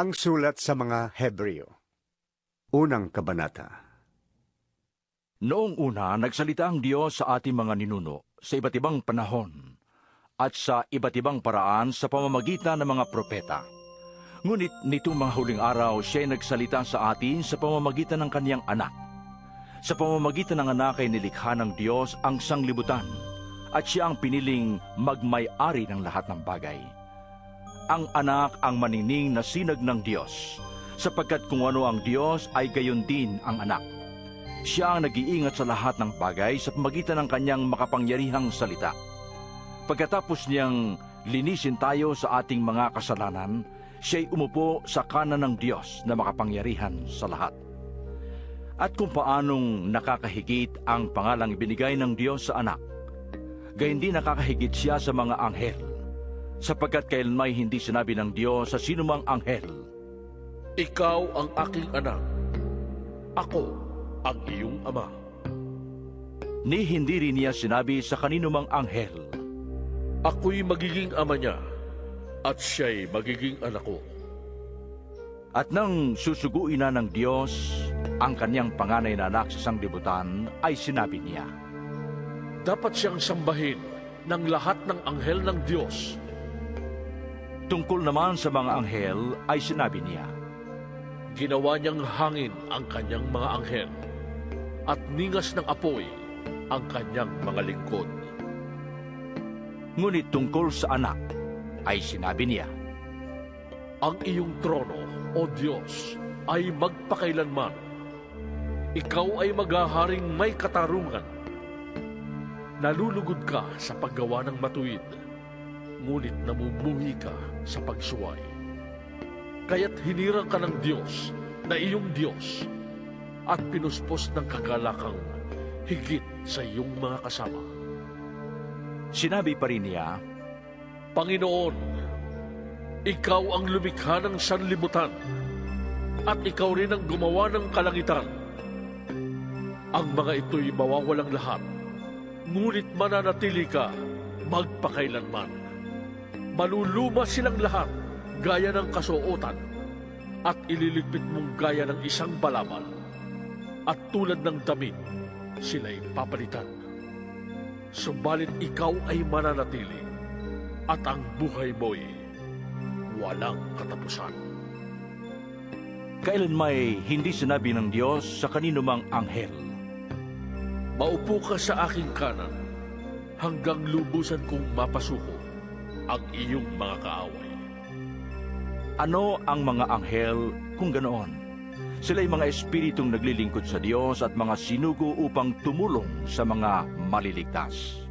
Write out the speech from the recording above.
Ang sulat sa mga Hebreo. Unang kabanata. Noong una, nagsalita ang Diyos sa ating mga ninuno sa iba't ibang panahon at sa iba't ibang paraan sa pamamagitan ng mga propeta. Ngunit nitong mga huling araw, siya ay nagsalita sa atin sa pamamagitan ng kaniyang anak. Sa pamamagitan ng anak ay nilikha ng Diyos ang sanglibutan at siya ang piniling magmay-ari ng lahat ng bagay. Ang anak ang manining na sinag ng Diyos, sapagkat kung ano ang Diyos ay gayon din ang anak. Siya ang nag-iingat sa lahat ng bagay sa pamagitan ng kanyang makapangyarihang salita. Pagkatapos niyang linisin tayo sa ating mga kasalanan, siya'y umupo sa kanan ng Diyos na makapangyarihan sa lahat. At kung paanong nakakahigit ang pangalang ibinigay ng Diyos sa anak, gayon din nakakahigit siya sa mga anghel, sapagkat kailanmay hindi sinabi ng Diyos sa sinumang anghel, Ikaw ang aking anak. Ako ang iyong ama. ni hindi rin niya sinabi sa kaninumang anghel, Ako'y magiging ama niya at siya'y magiging anak ko. At nang susuguin na ng Diyos ang kanyang panganay na anak sa sanglibutan, ay sinabi niya, Dapat siyang sambahin ng lahat ng anghel ng Diyos. Tungkol naman sa mga anghel, ay sinabi niya, Ginawa niyang hangin ang kanyang mga anghel at ningas ng apoy ang kanyang mga lingkod. Ngunit tungkol sa anak, ay sinabi niya, Ang iyong trono, O Diyos, ay magpakailanman. Ikaw ay maghaharing may katarungan. Nalulugod ka sa paggawa ng matuwid, ngunit namumuhi ka sa pagsuway. Kaya't hinirang ka ng Diyos na iyong Diyos at pinuspos ng kagalakang higit sa iyong mga kasama. sinabi pa rin niya, Panginoon, ikaw ang lumikha ng sanlibutan at ikaw rin ang gumawa ng kalangitan. Ang mga ito'y mawawalang lahat, ngunit mananatili ka magpakailanman. Maluluma silang lahat gaya ng kasuotan at ililigpit mong gaya ng isang balaban at tulad ng damit sila'y papalitan. Subalit ikaw ay mananatili at ang buhay mo'y walang katapusan. kailan may hindi sinabi ng Diyos sa kaninumang anghel, Maupo ka sa aking kanan hanggang lubusan kong mapasuko ang iyong mga kaaway. ano ang mga anghel kung ganoon? Sila'y mga espiritong naglilingkod sa Diyos at mga sinugo upang tumulong sa mga maliligtas.